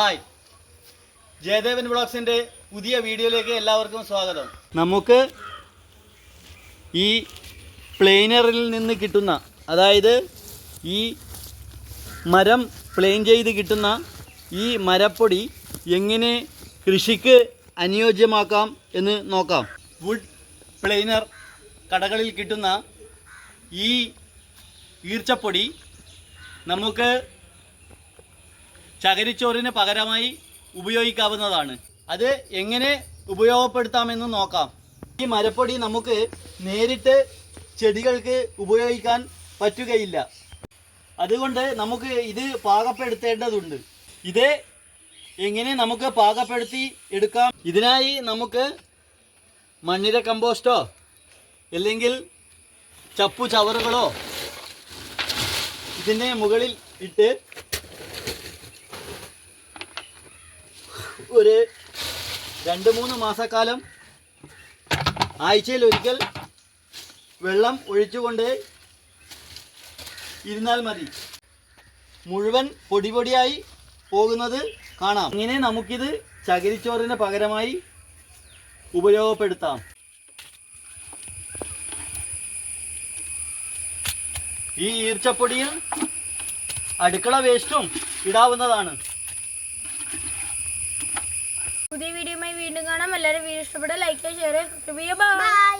Hi. Jayadevan ബ്ലോഗ്സിന്റെ പുതിയ വീഡിയോയിലേക്ക് എല്ലാവർക്കും സ്വാഗതം. നമുക്ക് ഈ പ്ലെയിനറിൽ നിന്ന് കിട്ടുന്ന അതായത് ഈ മരം പ്ലെയിൻ ചെയ്ത് കിട്ടുന്ന ഈ മരപ്പൊടി എങ്ങനെ കൃഷിക്ക് അനുയോജ്യമാക്കാം എന്ന് നോക്കാം. വുഡ് പ്ലെയിനർ കടകളിൽ കിട്ടുന്ന ഈ ഈർച്ചപ്പൊടി നമുക്ക് ചകിരിച്ചോറിന് പകരമായി ഉപയോഗിക്കാവുന്നതാണ്. അത് എങ്ങനെ ഉപയോഗപ്പെടുത്താമെന്ന് നോക്കാം. ഈ മരപ്പൊടി നമുക്ക് നേരിട്ട് ചെടികൾക്ക് ഉപയോഗിക്കാൻ പറ്റുകയില്ല. അതുകൊണ്ട് നമുക്ക് ഇത് പാകപ്പെടുത്തേണ്ടതുണ്ട്. ഇത് എങ്ങനെ നമുക്ക് പാകപ്പെടുത്തി എടുക്കാം? ഇതിനായി നമുക്ക് മണ്ണിര കമ്പോസ്റ്റോ അല്ലെങ്കിൽ ചപ്പു ചവറുകളോ ഇതിന്റെ മുകളിൽ ഇട്ട് ഒരു രണ്ട് മൂന്ന് മാസക്കാലം ആഴ്ചയിൽ ഒരിക്കൽ വെള്ളം ഒഴിച്ചുകൊണ്ട് ഇരുന്നാൽ മതി. മുഴുവൻ പൊടി പൊടിയായി പോകുന്നത് കാണാം. ഇങ്ങനെ നമുക്കിത് ചകിരിച്ചോറിന് പകരമായി ഉപയോഗപ്പെടുത്താം. ഈ ഈർച്ചപ്പൊടിയും അടുക്കള വേസ്റ്റും ഇടാവുന്നതാണ്. പുതിയ വീഡിയോയുമായി വീണ്ടും കാണാം. എല്ലാവരും വീഡിയോ ഇഷ്ടപ്പെട്ട ലൈക്ക് ചെയ്യുക ഷെയർ ചെയ്യുക. ബൈ